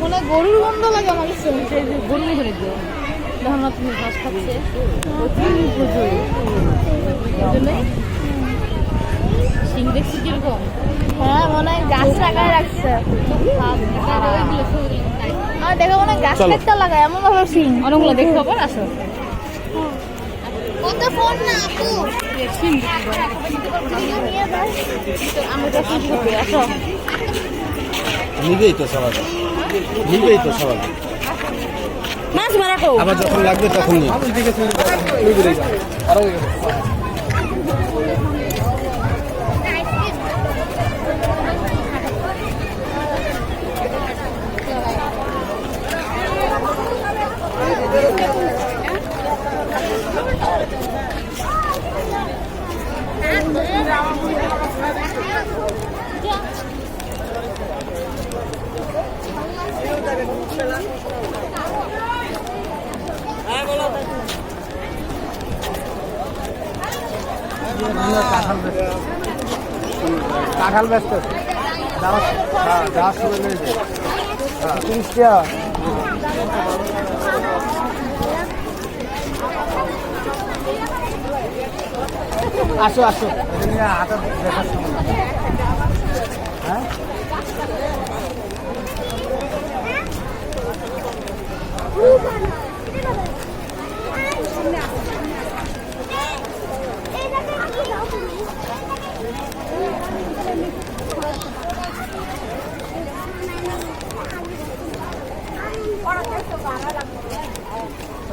মনে গরুর গন্ধ লাগে আমার যখন তুমি ঘাস খাচ্ছে সিং দেখছি কীরকম হ্যাঁ মনে হয় গাছ লাগায় রাখছে আর দেখো মনে হয় গাছ একটা লাগায় এমন ভাবে সিং। অনেকগুলো দেখতে পাবো আসো। কত ফোন না আপু। আমরা তো সবাই। নিবেই তো সবাই। মাছ মারা আবার যখন লাগবে তখন নিয়ে কাঁঠাল ব্যস্ত। আসো আসো। হাতে দেখার হ্যাঁ?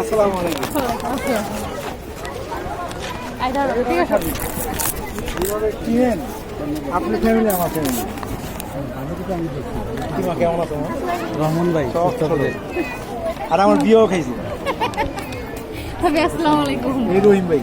আসসালামু আলাইকুম। আপনি ফ্যামিলি আমার ফ্যামিলি কিমা কেমন আছো রহমান ভাই আর আমার বিয়েও খাইছি আসসালামু আলাইকুম রহিম ভাই।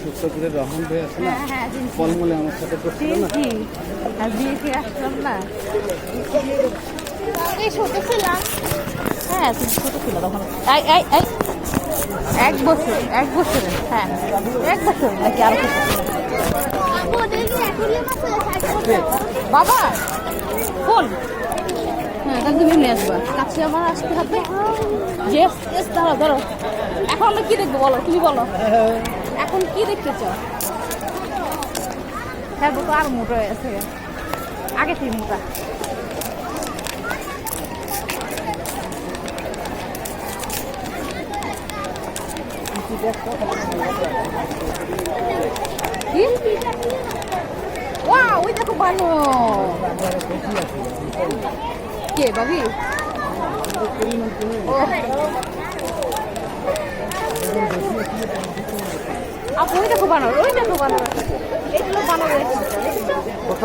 সুস্থপুরের রহমান ভাই আছে না হ্যাঁ হ্যাঁ ফলমূলে আমার সাথে করছিল না। আর বিয়েতে আসলাম না। ছোট ছিলাম। হ্যাঁ তুমি ছোট ছিল তখন। এক বছর এক বছরের হ্যাঁ। এক বছর নাকি আরও বাবা ফোন হ্যাঁ তুমি নিয়ে আসবা। কাছে আমার আসতে হবে। জেস জেস ধরো ধরো এখন আমরা কি দেখব বলো তুমি বলো। এখন কি দেখতে চাও? হ্যাঁ তো আর মোটা হয়ে গেছে। আগে থেকে মোটা। ওই দেখো বানো কে, বাবি ও। আপু ওই দেখো বানর ওই দেখো বানর। এগুলো বানর কত